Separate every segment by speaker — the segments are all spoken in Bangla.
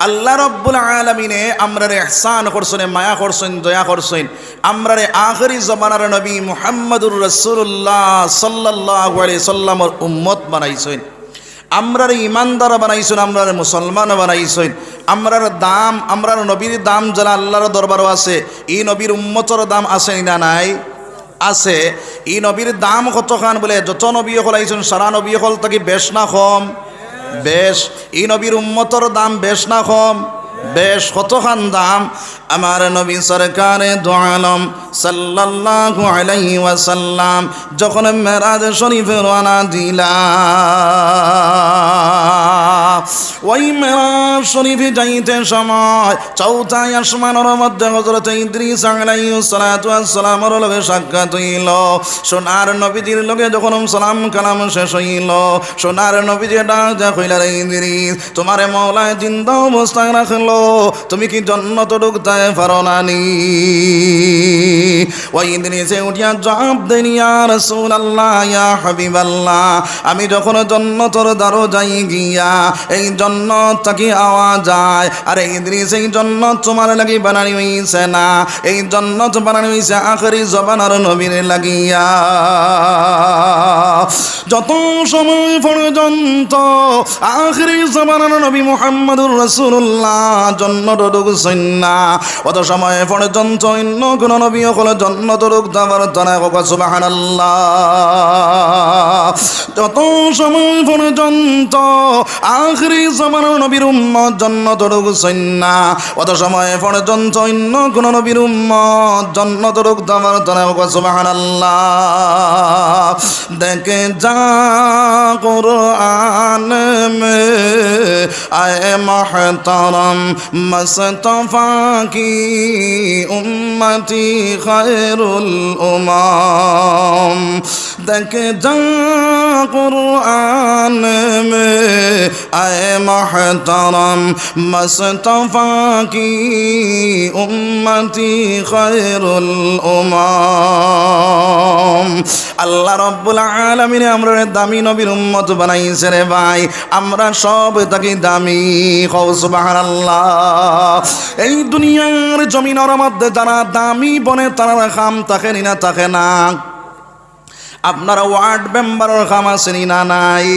Speaker 1: আল্লাহ রব্বুল আলমিনে আমরারে এহসান করছেন, মায়া করছেন, দয়া করছেন। আমরারে আখরি জমানার নবী মুহাম্মদুর রসুল্লাহ সাল্লাহ সাল্লামর উম্মত বানাইছেন। আমরার ইমানদার বানাইছেন, আমরার মুসলমান বানাইছেন। আমরার দাম, আমরার নবীর দাম যারা আল্লাহর দরবারও আছে এই নবীর উম্মতর দাম আছে না নাই? আছে। এই নবীর দাম কতখান বলে, যত নবী হল আইছেন, সারা নবী হল তাকে বেশ না কম। বেশ। এই নবীর উম্মতর দাম বেশ না কম। বেশ কতখান দাম? আমার নবী সরকারে দোয়ালম সাল্লাল্লাহু আলাইহি ওয়াসাল্লাম যখন মেরাজ শরীফে রওনা দিলা, ওই মেরাজ শরীফে যাইতে সময় চৌথা আসমানের মধ্যে হযরত ইদ্রিস আলাইহিস সালাতু ওয়াস সালামের লগে সাক্ষাৎ হইল। সোনার নবীজির লগে যখন সালাম কালাম শেষ হইল, সোনার নবীজি ডাক কইলা ইদ্রিস, তোমারে মওলায় জিন্দা অবস্থায় রাখল তুমি কি জন্নত ঢুকতে পারো না ওই ইদ্রিসে উঠিয়া জবাব দেন রাসূলুল্লাহ, ইয়া হাবিবাল্লাহ, আমি যখন জন্নতর দ্বারো যাই গিয়া এই জন্নত তাকে আওয়া যায় আর এই ইদ্রিস এই জন্নত তোমার লাগি বানানি হইছে না, এই জন্নত বানানি হইছে আখরি জবানার নবীর লাগিয়া। যত সময় পর্যন্ত আখরি জবানার নবী মুহাম্মদুর রাসূলুল্লাহ জন্ম রোগ সৈন্যা অত সময় পর্যন্ত অন্য কোনো নবী সকলে জন্নত রোগ যাবার জানায় কোকা যত সময় পর্যন্ত আখরি সমান নবীর উম্মত জন্নত রোগ সৈন্যা অত সময় পর্যন্ত অন্য কোনো নবীর উম্মত জন্নত রোগ যাবার জানায় কোকা সুবাহান দেখে যা করো মে আয় মহতরম। মাসতফাকি উম্মতি খায়রুল উমাম। দেখে যা قرآن میں اے محترم مصطفیٰ کی امتی আল্লাহ রব্বুল আলমিনে আমরা দামি নবীর উম্মত বানাইছে রে ভাই। আমরা সব তাকে দামি। কৌস বাহার আল্লাহ এই দুনিয়ার জমিনের মধ্যে যারা দামি বনে তারা খাম থাকে না থাকে না। আপনার ওয়ার্ড মেম্বারের কাম আছে নি নাই?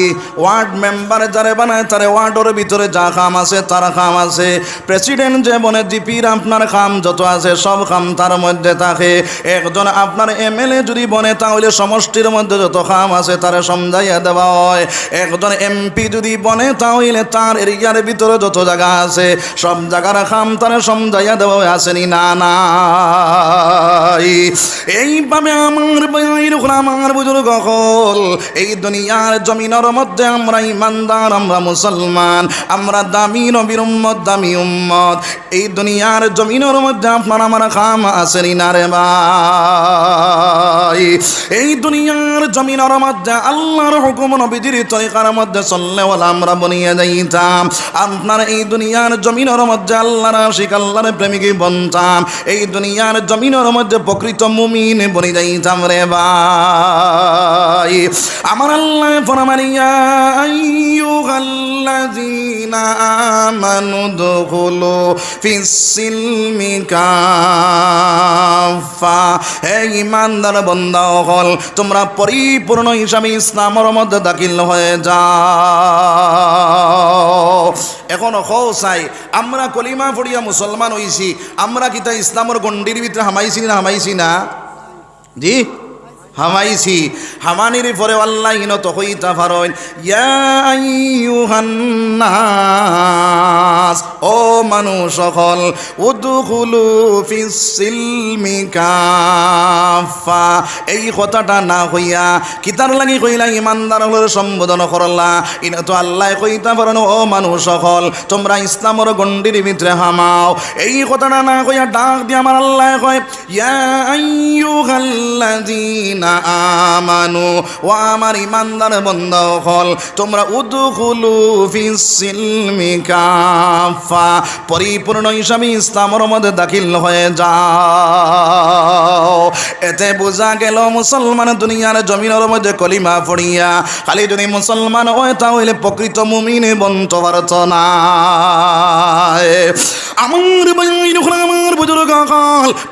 Speaker 1: ওয়ার্ড মেম্বারে যারে বানায় তারে ওয়ার্ডের ভিতরে যা কাম আছে তার কাম আছে। প্রেসিডেন্ট যে বনে জিপির আপনার কাম যত আছে সব কাম তার মধ্যে থাকে। একজন আপনার এমএলএ যদি বনে তাহলে সমষ্টির মধ্যে যত কাম আছে তারে সমঝাইয়া দেওয়া হয়। একজন এমপি যদি বনে তাহলে তার এরিয়ার ভিতরে যত জায়গা আছে সব জায়গার কাম তারে সমঝাইয়া দেওয়া হয়, আসেনি না নাই? এইভাবে আমার বাইর আমার বুজুর্গ হল। এই দুনিয়ার জমিনের মধ্যে আমরা ইমানদার, আমরা মুসলমান, আমরা দামি নবীর উম্মত, দামি উম্মত। এই দুনিয়ার জমিনের মধ্যে আপনার আমার খাম আসেনি না রে ভাই? এই দুনিয়ার জমিনের মধ্যে আল্লাহর হুকুম নবীজির তরিকার মধ্যে চললে বলে আমরা বনিয়ে যাইতাম আপনার এই দুনিয়ার জমিনের মধ্যে আল্লাহর আশিক, আল্লাহর প্রেমিক বনতাম। এই দুনিয়ার জমিনের মধ্যে প্রকৃত মুমিন বনি যাইতাম রে ভাই। আমার আল্লাহ ফরমানিয়া আইয়ুহাল্লাযীনা আমানু দুখুলু ফিস-সিলমি কাফা হে ইমানদার বান্দা হল তোমরা পরিপূর্ণ হিসাবে ইসলামের মধ্যে দাখিল হয়ে যাও। এখন হও চাই আমরা কলিমা পড়িয়া মুসলমান হইছি, আমরা কিতা ইসলামের গণ্ডির ভিতরে হামাইছি না হামাইছি না? জি হামাইছি, হামানির পরে আল্লাহ হিনত হইতা পারেন ইয়াস ও মানুষ সকল উদুকুলু ফিসিলমি কাফা এই কথাটা না হইয়া, কিতার লাগি কইলা ইমানদার হলের সম্বোধন করলা। ইনা তো আল্লাহ কইতা পারেন ও মানুষ সকল, তোমরা ইসলামর গণ্ডির ভিতরে হামাও। এই কথাটা না কইয়া ডাক দিয়ে আমার আল্লাহ কয়, ইয়া না আমানু। ও আমার ইমানদার বন্ধ হল তোমরা উদুকুলু ফিসিলমিকাফা পরিপূর্ণ হিসাবে ইসলামর মধ্যে দাখিল হয়ে যাও। এতে বোঝা গেল, মুসলমান দুনিয়ার জমিনের মধ্যে কলিমা ফড়িয়া খালি যদি মুসলমান হয় তাহলে প্রকৃত মুমিনে বন্ত পারত না আমার আমার বুজুর্গ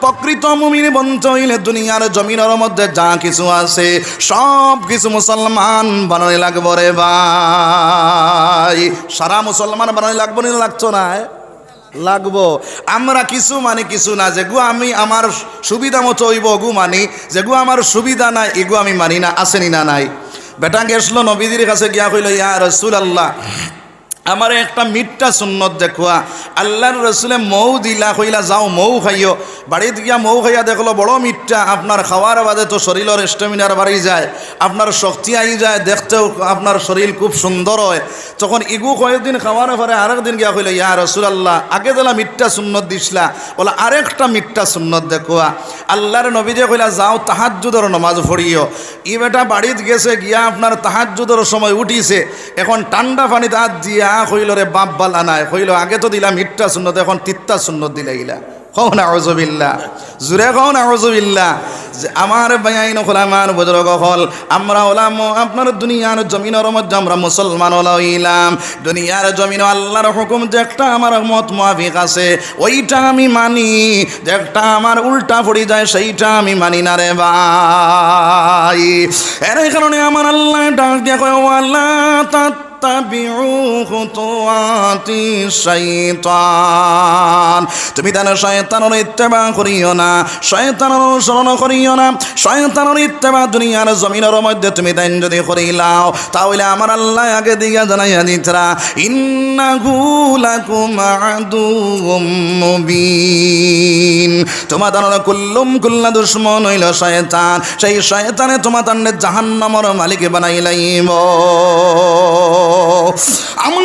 Speaker 1: প্রকৃত মুমিন বন্ত হইলে দুনিয়ার জমিনের মধ্যে যা কিছু আছে, সব কিছু মুসলমান বানানি লাগবো রে ভাই। সারা মুসলমান বানানি লাগবো না লাগতো না? লাগবো। আমরা কিছু মানে কিছু না যেগু আমি আমার সুবিধা মতো হইব, গু মানি। যেগু আমার সুবিধা নাই এগু আমি মানি না আসেনি না নাই। বেটা গেছিল নবীদের কাছে গিয়া কইল, ইয়া রসুল আল্লাহ আমার একটা মিটটা সুন্নত দেখুয়া। আল্লাহর রসুলে মৌ দিলা কইলা, যাও মৌ খাইও। বাড়িতে গিয়া মৌ খাইয়া দেখল, বড় মিটটা আপনার খাওয়ার বাদে তো শরীরের স্টেমিনার বাড়ি যায়। আপনার শক্তি আই যায়, দেখতেও আপনার শরীর খুব সুন্দর হয়। তখন ইগু কয়েকদিন খাওয়ার পরে আরেক দিন গিয়া কইলো, ইয়া রসুল আল্লাহ আগে দিলা মিটটা সুন্নত দিসলা বলে, আরেকটা মিটটা সুন্নত দেখুয়া। আল্লাহর নবী যে কইলা, যাও তাহাজ্জুদের নমাজ পড়িও। ই বেটা বাড়িতে গেছে, গিয়া আপনার তাহাজ্জুদের সময় উঠিছে। এখন ঠান্ডা পানিতে হাত দিয়া কইল রে বাপ বালা নাই কইল আগে তো দিলাম মিটটা সুন্নত, এখন তিত্তা সুন্নত দিলে গিলা। কও না আউজবিল্লা জুরে কও না আউজবিল্লা যে আমার বায়াইন হল আমার বুজুর্গ হল, আমরা হলাম আপনার দুনিয়ার জমিনের মধ্যে আমরা মুসলমান হইলাম। দুনিয়ার জমিন আল্লাহর হুকুম, যে একটা আমার মত মাফিক আছে, ওইটা আমি মানি। যে একটা আমার উল্টা পড়ে যায়, সেইটা আমি মানি না রে ভাই। এর কারণে আমার আল্লাহ ডাক ও আল্লাহ তুমি তার শয়তানের ইত্তেবা করিও না, শয়তানের অনুসরণ করিও না, শয়তানের ইত্তেবা দুনিয়ার জমিনের মধ্যে তুমি তাই যদি করিলাও তাহলে আমার আল্লাহ আগে দিকে জানাইয়া দিতরা, ইন্নাহু লাকুম আদুউম মুবিন। তোমার তার কুল্লুম কুল্লা দুশ্মন হইল শয়তান, সেই শয়তানে তোমার তান্ডে জাহান্নামর মালিক বানাইলাইব আমার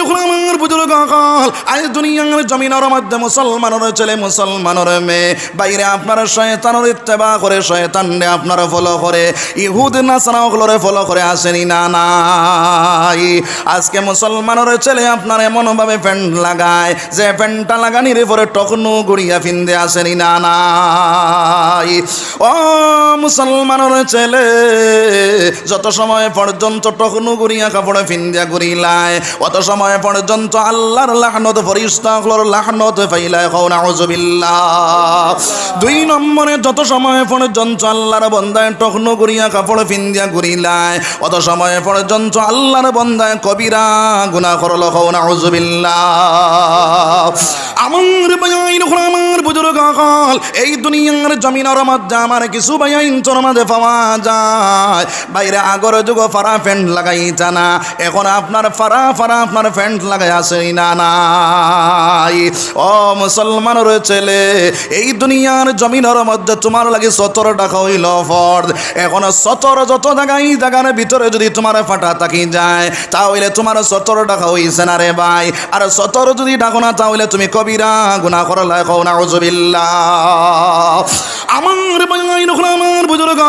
Speaker 1: যখন আমার বুজুর্গ কাল আজ দুনিয়ার জমিনের মধ্যে মুসলমানের ছেলে, মুসলমানের মেয়ে। বাইরে আপনার শয়তানের ইত্তেবা করে, শয়তান রে আপনার ফলো করে। ইহুদ নাসারা ওগুলোরে ফলো করে আসেনি না, নাই। আজকে মুসলমানের ছেলে আপনার এমনভাবে প্যান্ট লাগায়, যে প্যান্টটা লাগানির পরে টকনু গুড়িয়া ফিন্দে আসেনি না, নাই। ও মুসলমানের ছেলে, যত সময় পর্যন্ত টকনু গুড়িয়া কাপড়ে ফিন্দিয়া গুড়িলায় অত সময় পর্যন্ত আল্লাহর লাহনত ফরিস্তাগুলোর লাহনত ফাইলায় কও নাউজুবিল্লাহ দুই নম্বরে যত সময় পর্যন্ত আল্লাহর বন্দায় টকনু গুড়িয়া কাপড় ফিন্দিয়া গুড়িলায় অত সময় পর্যন্ত আল্লাহর বন্দায় কবিরা গুনাহ করল কও নাউজুবিল্লাহ আমার বায়াইন আমার বুজুর্গ কল এই দুনিয়ার জমিনের মধ্যে আমার কিছু বায়াইন তোর মাঝে পাওয়া যায়। বাইরে আগর যুগ ফারা ফ্যান্ট লাগাই জানা এখন আপনার ফারা ফারা আপনার ফ্যান্ট লাগাই আছে, না, নাই। ও মুসলমানের ছেলে, এই দুনিয়ার জমিনের মধ্যে তোমার লাগে সতর টাকা হইল ফর্দ এখন সতর যত জায়গায় জায়গার ভিতরে যদি তোমার ফাটা থাকি যায়, তাহলে তোমার সতর টাকা হইছে না রে ভাই। আর সতর যদি ডাকো না, তাহলে তুমি কবিরা গুনা করলে কও না আমার বাইন আমার বুজুর্গ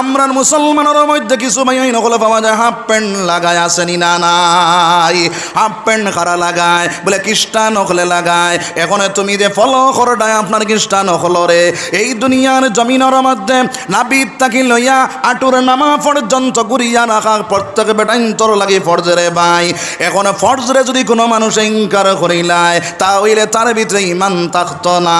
Speaker 1: আমরার মুসলমানের মধ্যে কিছু বাইন হলে পাওয়া যায় হাফ প্যান্ট লাগায় আসেনি, না, নাই। হাফ প্যান্ট খারা লাগায়, বলে খ্রিস্টান হলে লাগায়। এখন তুমি যে ফলো করডায় আপনার খ্রিস্টান হলো রে। এই দুনিয়ার জমিনের মধ্যে নাবিদ তাকি লইয়া আটুর নামা পর্যন্ত ঘুরিয়া রাখা প্রত্যেক বেটাইন্তর লাগে ফর্জরে ভাই। এখন ফর্জরে যদি কোনো মানুষ ইনকার করিলায়, তাহলে তার ভিতরে ইমান থাকতো না।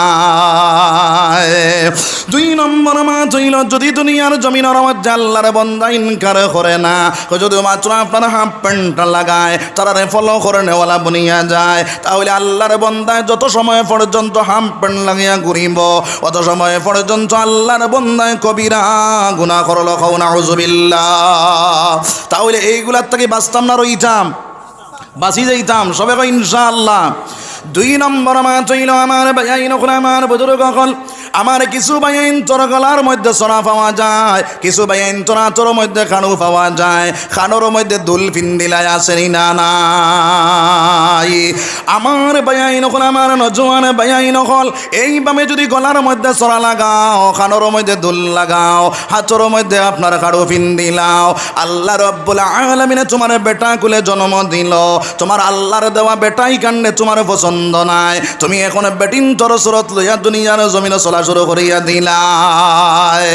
Speaker 1: দুই নম্বর মাছ হইল, যদি দুনিয়ার জমিনের মধ্যে আল্লাহর বন্দা ইনকার করে না, যদি মাত্র আপনার হাফ প্যান্টটা লাগায় তারা ফলো করে নেওয়ালা বনিয়া যায়। তাহলে আল্লাহর বন্দায় যত সময় পর্যন্ত হাফ প্যান্ট লাগিয়া ঘুরিব, অত সময় পর্যন্ত আল্লাহর বন্দায় কবিরা গুণা করল খাওনা হজবিল্লা তাহলে এইগুলার থেকে বাঁচতাম না রইতাম, বাঁচি যাইতাম। সবে ইনশাআল্লাহ। দুই নম্বর মা চইল আমার বায়াইন আমার বুজুর্গ আমার কিছু বাইন গলার মধ্যে সরা পাওয়া যায়, কিছু বাইন তোর মধ্যে খানু পাওয়া যায়, খানোর মধ্যে দুল ফিন্দিলাই আসেনি না আমার বায়াইন হল, আমার নজওয়ান বায়াইন হল এইভাবে যদি গলার মধ্যে সরা লাগাও, খানোর মধ্যে দুল লাগাও, হাতর মধ্যে আপনার কারও ফিন্দিলাও আল্লাহ রব্বুল আলমিনে তোমার বেটা কুলে জন্ম দিল, তোমার আল্লাহর দেওয়া বেটাই কাণ্ডে তোমার পছন্দ নাই। তুমি এখন বেটিন তোর সুরত লইয়া দুনিয়ার জমিনে চলা শুরু করিয়া দিলায়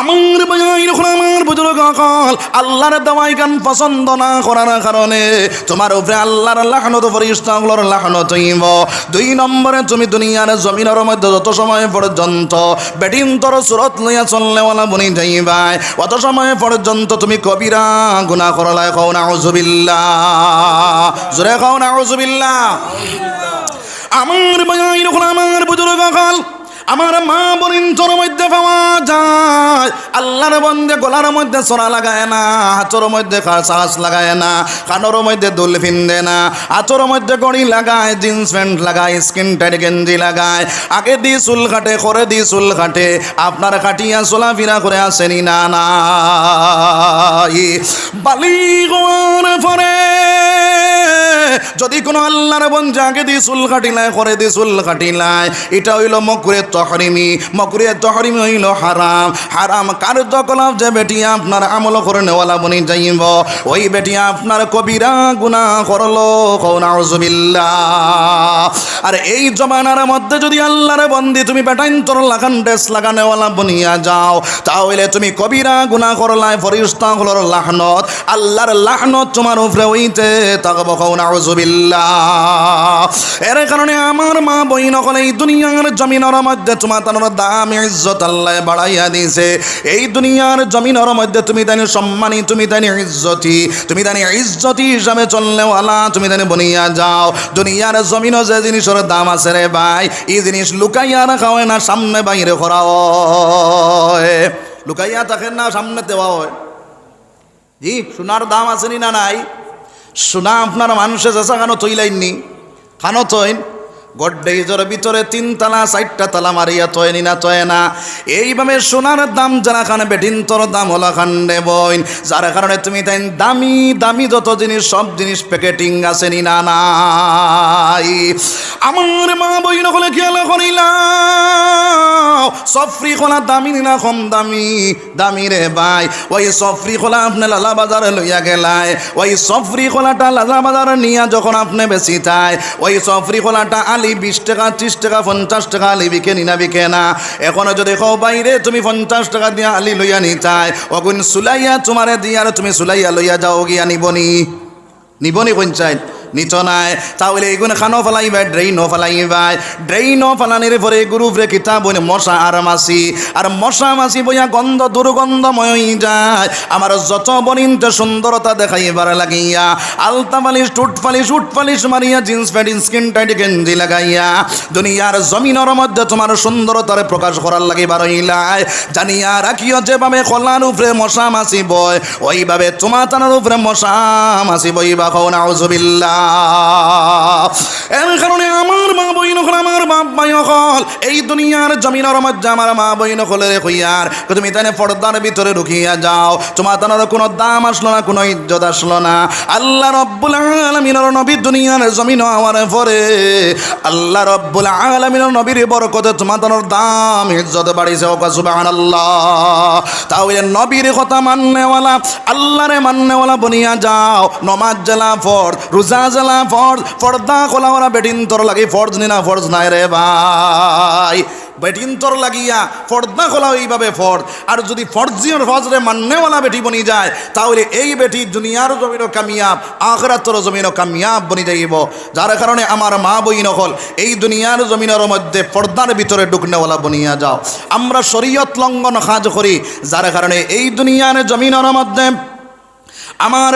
Speaker 1: আমার ভাই যখন আমার বুজুর্গ কল আল্লাহর দাওয়াই গান পছন্দ না করার কারণে তোমার উপরে আল্লাহর লাহনত ফরিস্তাগুলোর লাহনত হইব। দুই নম্বরে তুমি দুনিয়ার জমিনের মধ্যে যত সময় পর্যন্ত বেটিন তোর সুরত লইয়া চললেওয়ালা বনি যাইবাই, অত সময় পর্যন্ত তুমি কবিরা গুণা করলায় কও না উজুবিল্লাহ জোরে কও না উজুবিল্লাহ আমার ভাই যখন আমার বুজুর্গ কল আমার মা বলেন তোর মধ্যে পাওয়া যায়। আল্লাহর বন্দে গলার মধ্যে চড়া লাগায় না হাতর মধ্যে শ্বাস লাগায় না, কানোর মধ্যে দুল ফিন্দে না হাতর মধ্যে গড়ি লাগায়, জিন্স প্যান্ট লাগায়, স্কিন টাইট গেঞ্জি লাগায়। আগে দি চুল কাটে করে দি চুল কাটে, আপনার কাটিয়া চলাফেরা করে আসেনি না না। বালি গোয়ার পরে যদি কোনো আল্লাহর বন্ধু আগে দি চুল কাটিলায় করে দি চুল কাটিলায়, এটা হইল মকুরে তহরিমি। মকুরে তহরিমি হইল হারাম। হারাম কার্যকলাপ যে বেটি আপনার আমল করে নেওয়ালা বনি যাইব? ওই বেটি আপনার কবিরা গুণা করল। কৌনাউজুবিল্লাহ আর এই জমানার মধ্যে যদি আল্লাহর বন্দি তুমি বেটাইন তোর লাগান, ড্রেস লাগানেওয়ালা বনিয়া যাও। তাহলে তুমি কবিরা গুণা করলায় ফরিস্তা হলোর লাহনত। আল্লাহর লাহনত তোমার উপরে হইতে তাকব কৌনাউজুবিল্লাহ এর কারণে আমার মা বই নকল এই দুনিয়ার জমিনের মধ্যে তোমার তার দাম ইজ্জত আল্লাহ বাড়াইয়া দিছে এই দুনিয়ার জমিনের মধ্যে তুমি তানি সম্মানী, তুমি তানি ইজ্জতি, তুমি তানি ইজ্জতি হিসাবে চললেওয়ালা, তুমি তানি বনিয়া যাও। দুনিয়ার জমিনও যে জিনিসের দাম আছে রে ভাই, এই জিনিস লুকাইয়া রাখা হয় না, সামনে বাইরে করা হয়। লুকাইয়া থাকেন না, সামনে দেওয়া হয়। জি, সোনার দাম আছে না নাই? সোনা আপনার মানুষে চেঁচা খানো তৈলাইননি খানো তৈন গড্ডেজর ভিতরে তিন তালা চারটা তালা মারিয়া তয়নি না তয় না। এইভাবে সোনার দাম, যারা খানে বেটিন, তোর দাম হলো খান্ডে বইন। যার কারণে তুমি তাই দামি দামি যত জিনিস, সব জিনিস প্যাকেটিং আছে নি না নাই। আমার মা বইন নকলে খেয়াল করিলাম সফরি খোলা দামি না কম দামি দামি রে ভাই। ওই সফরি খোলা আপনি লালা বাজারে লইয়া গেলায়, ওই সফরি খোলাটা লালা বাজারে নিয়া যখন আপনি বেশি তাই ওই সফরি খোলাটা বিশ টাকা, ত্রিশ টাকা, পঞ্চাশ টাকা আলি বিকে নিনা বিকে না। এখনও যদি কো বাইরে তুমি পঞ্চাশ টাকা দিয়া আলি লইয়া নিতাই অগুন সুলাইয়া তোমারে দিয়া তুমি সুলাইয়া লইয়া যাও গিয়া নিবনি। নিবনি পঞ্চায়েত। নিচ নাই তাহলে এগুলো খানো ফেলাইবাই ড্রেইনও ফেলাইবাই ড্রেইনও ফেলানির পরে গ্রুপরে কিতাব বই মশা আর মাসি। আর মশা মাসি বইয়া গন্ধ দুর্গন্ধময় হয়ে যায়। আমার যত বনিনতে সুন্দরতা দেখাইবার লাগিয়া, আলতা পালিশ টুট পালিশ, উট পালিশ মারিয়া, জিন্স প্যান্ট, স্কিন টাইট, গেঞ্জি লাগাইয়া, দুনিয়ার জমিনের মধ্যে তোমার সুন্দরতার প্রকাশ করার লাগিবার হইলায়। জানিয়া রাখিও যেভাবে কলার উপরে মশা মাসি বয়, ওইভাবে তোমার তানার উপরে মশা মাসি বইবা খাও নাউজুবিল্লাহ। এর কারণে আমার মা বই নকল আমার বাপ ভাই নকল এই দুনিয়ার জমিনের মধ্যে আমার মা বই নকলের হইয়ার তুমি তানে পর্দার ভিতরে ঢুকিয়া যাও। তোমার তানার কোনো দাম আসলো না, কোনো ইজ্জত আসলো না। আল্লাহ রব্বুল আলমিনের নবী দুনিয়ার জমিন আমার পরে আল্লাহ রব্বুল আলমিনের নবীর বরকতে তোমার তানোর দাম, ইজ্জত বাড়িছে ওকা সুবহানাল্লাহ। তাহলে নবীর কথা মাননেওয়ালা আল্লাহরে মাননেওয়ালা বনিয়া যাও। নমাজ জেলা ফর্দ রোজা জেলা ফর্দ পর্দা খোলা ওরা বেটিন তোর লাগি ফর্জ নিনা ফর্জ নাই রে ভাই। বেটিন তোর লাগিয়া ফর্দা খোলা এইভাবে ফর্দ আর যদি ফর্জিয়র ফজরে মান্যওয়ালা বেটি বনি যায়, তাহলে এই বেটি দুনিয়ার জমিনও কামিয়াব, আখরাতর জমিনও কামিয়াব বনি যাইব। যার কারণে আমার মা বই নকল এই দুনিয়ার জমিনের মধ্যে পর্দার ভিতরে ঢুকনেওয়ালা বনিয়া যাও। আমরা শরীয়ত লঙ্ঘন কাজ করি, যার কারণে এই দুনিয়ার জমিনের মধ্যে আমার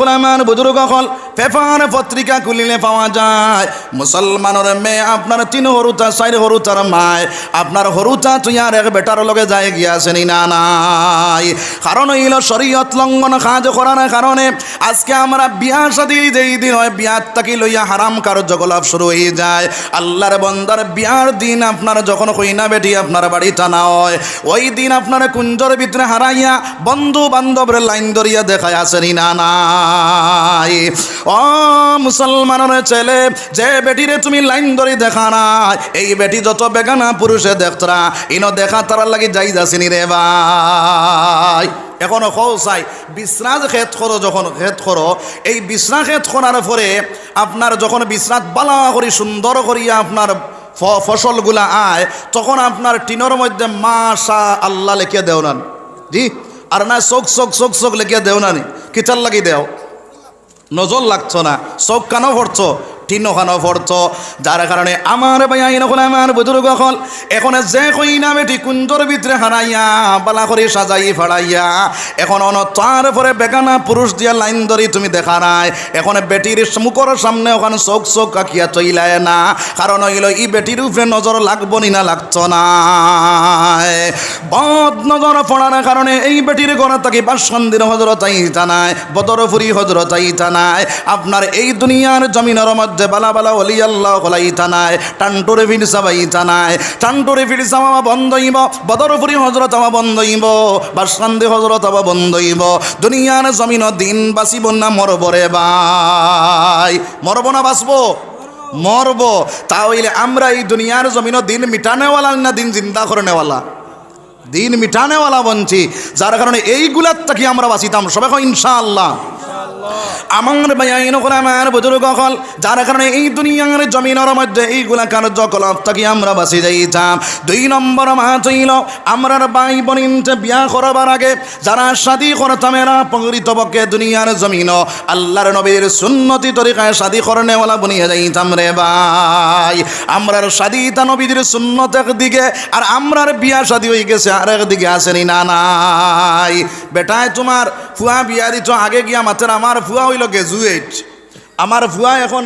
Speaker 1: হল আমার বুজুর্গ হল, পেপার পত্রিকা খুলিলে পাওয়া যায়। মুসলমানের মেয়ে আপনার তিন হরুতা, চার হরুতার মায়। আপনার হরুতা তুই আর এক বেটার লগে যায় গিয়াছেনি, না, নাই। কারণ হইল শরীয়ত লঙ্ঘন কাজ করার কারণে আজকে আমরা বিয়া সাদি যেই দিন হয়, বিয়ার তাকি লইয়া হারাম কার্যকলাপ শুরু হয়ে যায়। আল্লাহর বন্দার বিয়ার দিন আপনার যখন কইনা বেটি আপনার বাড়ি টানা হয়, ওই দিন আপনার কুঞ্জর ভিতরে হারাইয়া বন্ধু বান্ধবের লাইন ধরিয়া দেখায় আসেনি না নাই ও মুসলমানের ছেলে, যে বেটিরে তুমি লাইন ধরে দেখা নাই, এই বেটি যত বেগানা পুরুষে দেখতরা ইনো দেখা তার লাগি যাই যাসিনি রে ভাই। এখনও কৌ চাই, বিশ্রাজ খেত করো যখন খেত করো, এই বিশ্রা খেত করার পরে আপনার যখন বিশ্রাত বালা করি, সুন্দর করিয়া আপনার ফসলগুলা আয়, তখন আপনার টিনের মধ্যে মাশা আল্লাহ লিখে দেও না। জি? আর না চোখ চোখ চোখ চোখ লেগে দেও না নি। কিচার লাগিয়ে দেও। নজর লাগছ না। চোখ কানো পড়ছো টিন খানো পড়ছো যার কারণে আমার ভাই আইন আমার বুজুর্গ হল। এখন যে কই না বেটি কুঞ্জর ভিতরে হারাইয়া বালা করে সাজাই ফাড়াইয়া এখন অন তার পরে বেগানা পুরুষ দিয়া লাইন ধরি তুমি দেখা নাই। এখন বেটির মুখর সামনে ওখানে চোখ চোখ কাকিয়া চইলায় না। কারণ হইল ই বেটির উপরে নজর লাগবো নি না লাগছো না বদ নজর পড়ার কারণে এই বেটির ঘরে থাকি বাসন্দির হজরত আইতা নাই বদরফুরি হজরত আইতা নাই। আপনার এই দুনিয়ার জমিনের মধ্যে বালা বালা অলি আল্লাহ হলাইতা নাই টান্টুরে ফির সাবাইতা নাই টান্টুরে ফির সামা বন্ধ হইব বদরফুরি হজরত আমা বন্ধ হইব হজরত আমা বন্ধ হইব, দুনিয়ার জমিন দিন বাঁচিব না মরবরে ভাই। মরব না বাঁচবো? মরব। তাহলে আমরা এই দুনিয়ার জমিন দিন মিটানেওয়ালা না দিন চিন্তা করে নেওয়ালা দিন মিটানেওয়ালা বঞ্চি, যার কারণে এইগুলার থাকি আমরা বাঁচিতাম, সবাই ইনশাআল্লাহ। আমার ভাইয়াইন করে আমার বুজুর্গ হল যার কারণে এই দুনিয়ার জমিনের মধ্যে এইগুলা কার্যকলাপ থাকি আমরা বাঁচি যাইতাম দুই নম্বর মাছ হইল আমরার ভাই বোনিনতে বিয়া করবার আগে যারা শাদি করতাম, এরা প্রকৃতপক্ষে দুনিয়ার জমিন। আল্লাহর নবীর সুন্নতি তরিকায় শাদি করনেওয়ালা বনিয়ে যাইতাম রে ভাই। আমরার শাদিতা নবীদের সুন্নত একদিকে, আর আমরার বিয়া শাদি হয়ে গেছে আর একদিকে আসেনি না নাই। বেটায় তোমার, ফুয়া বিয়া দিত, আগে গিয়া মাত্র আমার ফুয়া হইল গ্রাজুয়েট আমার ফুয়া এখন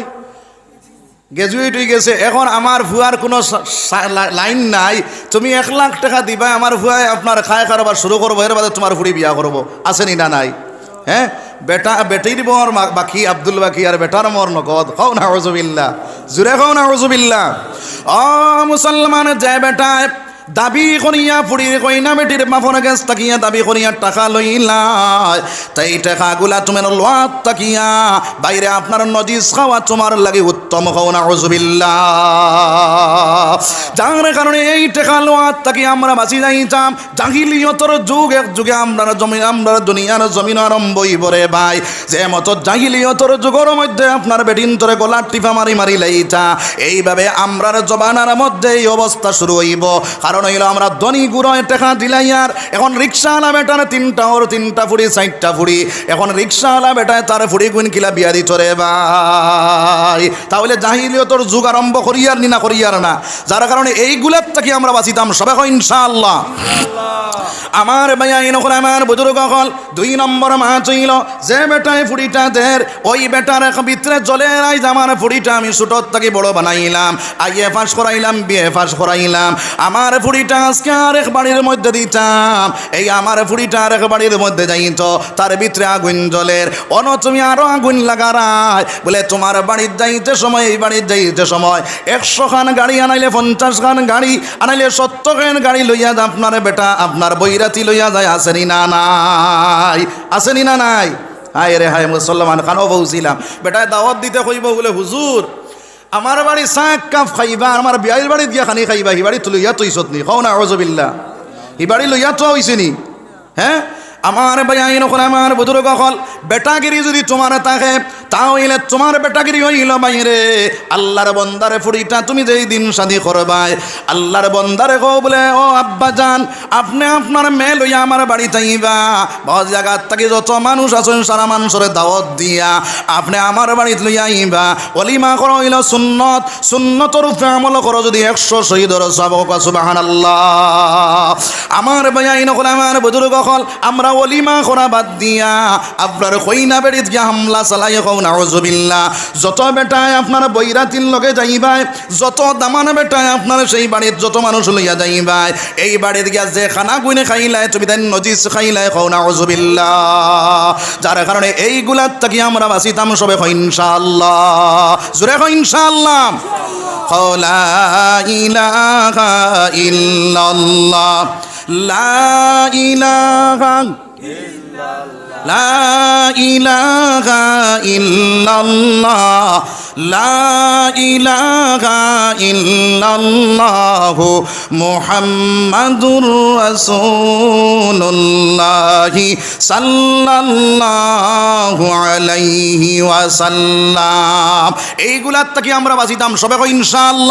Speaker 1: গ্রাজুয়েট হয়ে গেছে। এখন আমার ভুয়ার কোনো লাইন নাই। তুমি এক লাখ টাকা দিবা, আমার ভুয়ায় আপনার খায় কারবার শুরু করব, এর বাদে তোমার ফুড়ি বিয়া করব। আসেনি না নাই? হ্যাঁ? বেটা, বেটির মর বাকি, আব্দুল বাকি আর বেটার মর নগদ। খাও না হজবিল্লা জুড়ে খাও না হজবিল্লা ও মুসলমান যে বেটায় দাবি করিয়া ফুড়ির কইনা বেটির মাফন গেছ তাকিয়া দাবি করিয়া টাকা লইলাই তাই টাকাগুলা তোমার লোয়াত তাকিয়া। বাইরে আপনার নজিস খাওয়া তোমার লাগে উত্তম খাও না হজবিল্লা যার কারণে এই টাকা লোয়াত তাকিয়া আমরা বাঁচি যাইতাম। জাহিলিয়তর যুগ, এক যুগে আমরা জমি আমরা দুনিয়ার জমিন আরম্ভ হইবরে ভাই। যে মতো জাহিলিয়তর যুগের মধ্যে আপনার বেটিন তোরে গলার টিপা মারি মারি লাইতা। এইভাবে আমরার জবানার মধ্যে এই অবস্থা শুরু হইব। কারণ হইল আমরা ধনী গুড়ায় টাকা দিলাইয়ার এখন রিক্সাওয়ালা বেটার তিনটা ওর তিনটা ফুড়ি, চারটা ফুড়ি। এখন রিক্সাওয়ালা বেটায় তার ফুড়ি গুণ কিলা বিয়া দিত রে ভাই। তাহলে জাহিলিয়তর যুগ আরম্ভ করিয়ার নিনা করিয়ার না। যার কারণে এইগুলার থেকে আমরা বাঁচিতাম সবাই কয় ইনশাআল্লাহ। আমার ভাইয়া এনকল আমার বুজুর্গ হল দুই নম্বর মা চইল যে বেটায় ফুড়িটা দের ওই বেটার এক ভিতরে জলে আইজ আমার ফুড়িটা আমি ছোটর থেকে বড় বানাইলাম। আইএ পাস করাইলাম, বিএ পাস করাইলাম। আমার ফুড়িটা আজকে আরেক বাড়ির মধ্যে দিতাম। এই আমার ফুড়িটা আরেক বাড়ির মধ্যে যাইত। তার ভিতরে আগুন জলের অন তুমি আরও আগুন লাগারাই বলে, তোমার বাড়ির যাইতে সময়, এই বাড়ির যাইতে সময়। একশো খান গাড়ি আনাইলে পঞ্চাশ খান গাড়ি, আনাইলে সত্তর খান গাড়ি লইয়া যা আপনার বেটা, আপনার বৈরাতি লইয়া যায়। আসেনি না নাই? আসেনি না নাই? হায় রে, হায় মুসলমান খানও বউছিলাম বেটায় দাওয়াত দিতে কইব বলে, হুজুর আমার বাড়ি শাক কাপ খাইবা, আমার বিয়াইর বাড়ি দিয়া খানি খাইবা হি বাড়ি তুলিয়া তো ইসত নি। খাও না অজবিল্লা হি বাড়ি লইয়া তো হইছে নি। হ্যাঁ আমার আইন করে আমার বুজুর্গ হল, বেটাগিরি যদি তোমার থাকে তাহলে তোমার বেটাগিরি হইল বাইরে। আল্লাহর বন্দারে ফুড়িটা তুমি যেই দিন শাদি করবাই। আল্লাহর বন্দারে কো বলে, ও আব্বা যান আপনি আপনার মেয়ে লইয়া আমার বাড়ি তাইবা বহু জায়গার থেকে যত মানুষ আছেন সারা মানুষের দাওয়াত দিয়া, আপনি আমার বাড়িত লইয়া আইবা। অলিমা করো হইল সুন্নত, সুন্নতর উপরে আমল করো যদি একশো শহীদর সবক সুবাহান আল্লাহ আমার আইন হল আমার বুজুর্গ হল, আমরা অলিমা করা বাদ দিয়া আপনার কইনা বেড়িত গিয়া হামলা চালাই কও নাউজুবিল্লা যত বেটায় আপনার বৈরাতির লগে যাইবাই, যত দামান বেটায় আপনার সেই বাড়িত যত মানুষ লইয়া যাইবাই, এই বাড়িত গিয়া যে খানা গুনে খাইলাই তুমি তাই নজিস খাইলাই কও নাউজুবিল্লা যার কারণে এইগুলার থাকি আমরা বাঁচিতাম সবে কই ইনশাআল্লাহ। জোরে কই ইনশাআল্লাহ। লা ইলাহা ইল্লাল্লাহ। লা ইলাহা লা এইগুলার থেকে আমরা বাঁচিতাম সবাই ইনশাআল্লাহ।